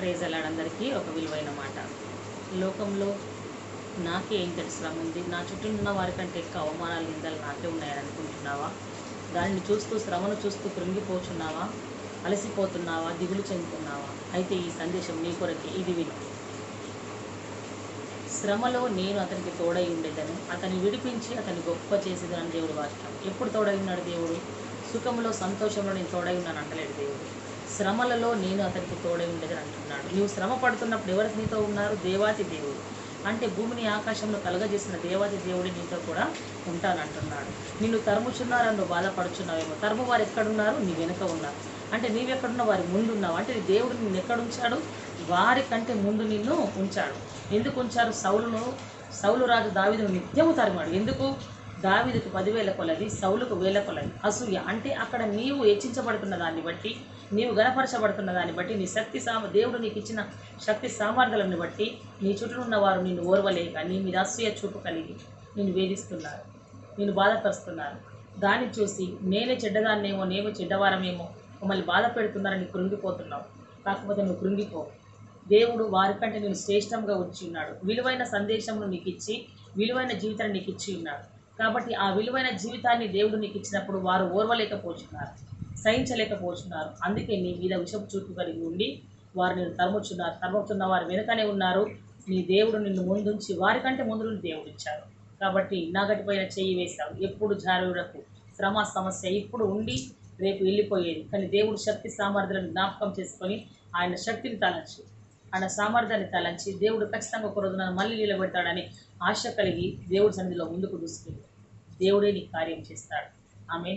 Praise అందరికీ ఒక విలువైన మాట. లోకంలో నాకే ఏం తెలుసు శ్రమ ఉంది. నా చుట్టూ ఉన్న వారికంటే ఎక్కువ అవమానాలు నిందలు నాకే ఉన్నాయని అనుకుంటున్నావా దానిని చూస్తూ శ్రమను చూస్తూ కృంగిపోచున్నావా? అలసిపోతున్నావా? దిగులు చెందుతున్నావా? అయితే ఈ సందేశం నీ కొరకే. ఇది విను. శ్రమలో నేను అతనికి తోడై ఉండేదను. అతన్ని విడిపించి అతన్ని గొప్ప చేసేదని దేవుడు వాక్యం. ఎప్పుడు తోడై ఉన్నాడు దేవుడు? సుఖంలో సంతోషంలో నేను తోడై ఉన్నాను అంటలేడు దేవుడు. శ్రమలలో నేను అతనికి తోడై ఉండేదని అంటున్నాడు. నువ్వు శ్రమ పడుతున్నప్పుడు ఎవరు నీతో ఉన్నారు? దేవాతి దేవుడు. అంటే భూమిని ఆకాశంలో కలగజేసిన దేవాతి దేవుడి నీతో కూడా ఉంటానంటున్నాడు. నిన్ను తరుముచున్నారని నువ్వు బాధపడుచున్నావేమో. తరుము వారు ఎక్కడున్నారు? నీ వెనుక ఉన్నారు. అంటే నీవెక్కడున్న వారి ముందు ఉన్నావు అంటే నీ దేవుడు నిన్ను ఎక్కడ ఉంచాడు? వారి కంటే ముందు నిన్ను ఉంచాడు. ఎందుకు ఉంచారు? సౌలును సౌలు రాజు దావీదును నిత్యము తరిమాడు. ఎందుకు? దావిదకు పదివేల కొలది సౌలుకు వేల కొలది. అసూయ అంటే అక్కడ నీవు హెచ్చించబడుతున్న దాన్ని బట్టి నీవు గణపరచబడుతున్న దాన్ని బట్టి నీ శక్తి సామ దేవుడు నీకు ఇచ్చిన శక్తి సామర్థ్యాలను బట్టి నీ చుట్టూ ఉన్నవారు నిన్ను ఓర్వలేక నీ మీద అసూయ చూపు కలిగి నిన్ను వేధిస్తున్నారు నిన్ను బాధపరుస్తున్నారు. దాన్ని చూసి నేనే చెడ్డదాన్నేమో నేమో చెడ్డవారమేమో మమ్మల్ని బాధ పెడుతున్నారని కృంగిపోతున్నావు. కాకపోతే నువ్వు కృంగిపో. దేవుడు వారికంటే నేను శ్రేష్టంగా ఉంచి ఉన్నాడు. విలువైన సందేశమును నీకు ఇచ్చి విలువైన జీవితాన్ని నీకు ఇచ్చి ఉన్నాడు. కాబట్టి ఆ విలువైన జీవితాన్ని దేవుడు నీకు ఇచ్చినప్పుడు వారు ఓర్వలేకపోతున్నారు సహించలేకపోతున్నారు. అందుకే నీ మీద విషపు చూపు కలిగి ఉండి వారు నేను తరుముచున్నారు. తరుముతున్న వారు వెనుకనే ఉన్నారు. నీ దేవుడు నిన్ను ముందుంచి వారికంటే ముందు దేవుడు ఇచ్చారు కాబట్టి నాగటిపైన చెయ్యి వేశావు. ఎప్పుడు జారుడకు శ్రమ సమస్య ఇప్పుడు ఉండి రేపు వెళ్ళిపోయేది. కానీ దేవుడు శక్తి సామర్థ్యాలను జ్ఞాపకం చేసుకొని ఆయన శక్తిని తలంచి ఆయన సామర్థ్యాన్ని తలంచి దేవుడు ఖచ్చితంగా ఒక రోజు నన్ను మళ్ళీ నిలబెడతాడని ఆశ కలిగి దేవుడి సన్నిధిలో ముందుకు దూసుకెళ్ళి దేవుడే నీ కార్యం చేస్తాడు. ఆమె